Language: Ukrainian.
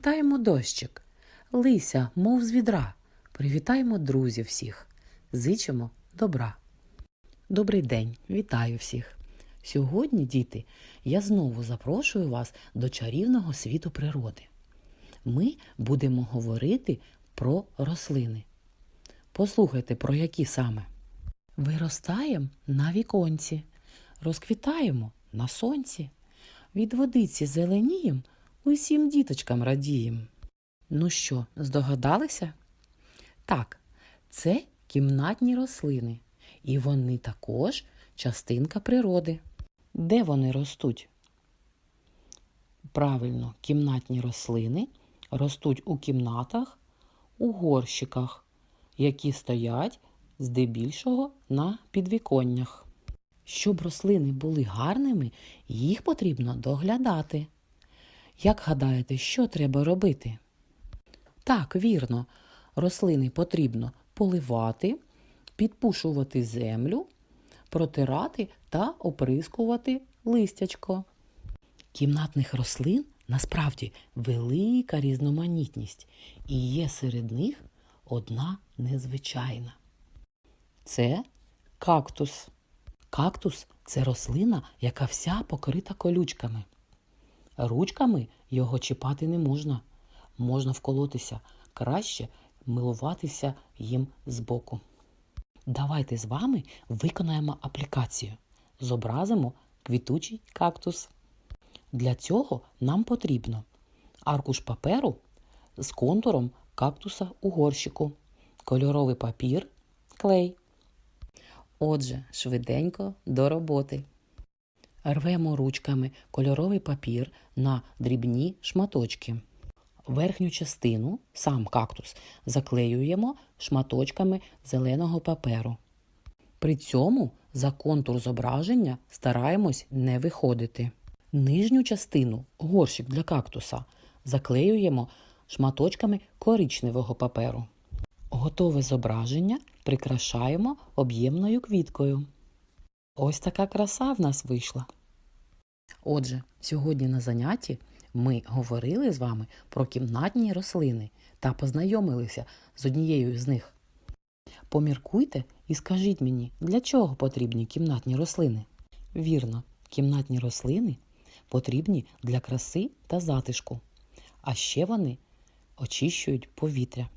Вітаємо дощик, лися, мов з відра. Привітаємо друзів всіх. Зичимо добра. Добрий день, вітаю всіх. Сьогодні, діти, я знову запрошую вас до чарівного світу природи. Ми будемо говорити про рослини. Послухайте, про які саме. Виростаємо на віконці, розквітаємо на сонці, від водиці зеленієм, усім діточкам радієм. Ну що, здогадалися? Так, це кімнатні рослини, і вони також частинка природи. Де вони ростуть? Правильно, кімнатні рослини ростуть у кімнатах, у горщиках, які стоять здебільшого на підвіконнях. Щоб рослини були гарними, їх потрібно доглядати. Як гадаєте, що треба робити? Так, вірно, рослини потрібно поливати, підпушувати землю, протирати та оприскувати листячко. Кімнатних рослин насправді велика різноманітність, і є серед них одна незвичайна. Це кактус. Кактус це рослина, яка вся покрита колючками. Ручками його чіпати не можна. Можна вколотися, краще милуватися їм збоку. Давайте з вами виконаємо аплікацію. Зобразимо квітучий кактус. Для цього нам потрібно аркуш паперу з контуром кактуса у горщику, кольоровий папір, клей. Отже, швиденько до роботи. Рвемо ручками кольоровий папір на дрібні шматочки. Верхню частину, сам кактус, заклеюємо шматочками зеленого паперу. При цьому за контур зображення стараємось не виходити. Нижню частину, горщик для кактуса, заклеюємо шматочками коричневого паперу. Готове зображення прикрашаємо об'ємною квіткою. Ось така краса в нас вийшла. Отже, сьогодні на занятті ми говорили з вами про кімнатні рослини та познайомилися з однією з них. Поміркуйте і скажіть мені, для чого потрібні кімнатні рослини? Вірно, кімнатні рослини потрібні для краси та затишку, а ще вони очищують повітря.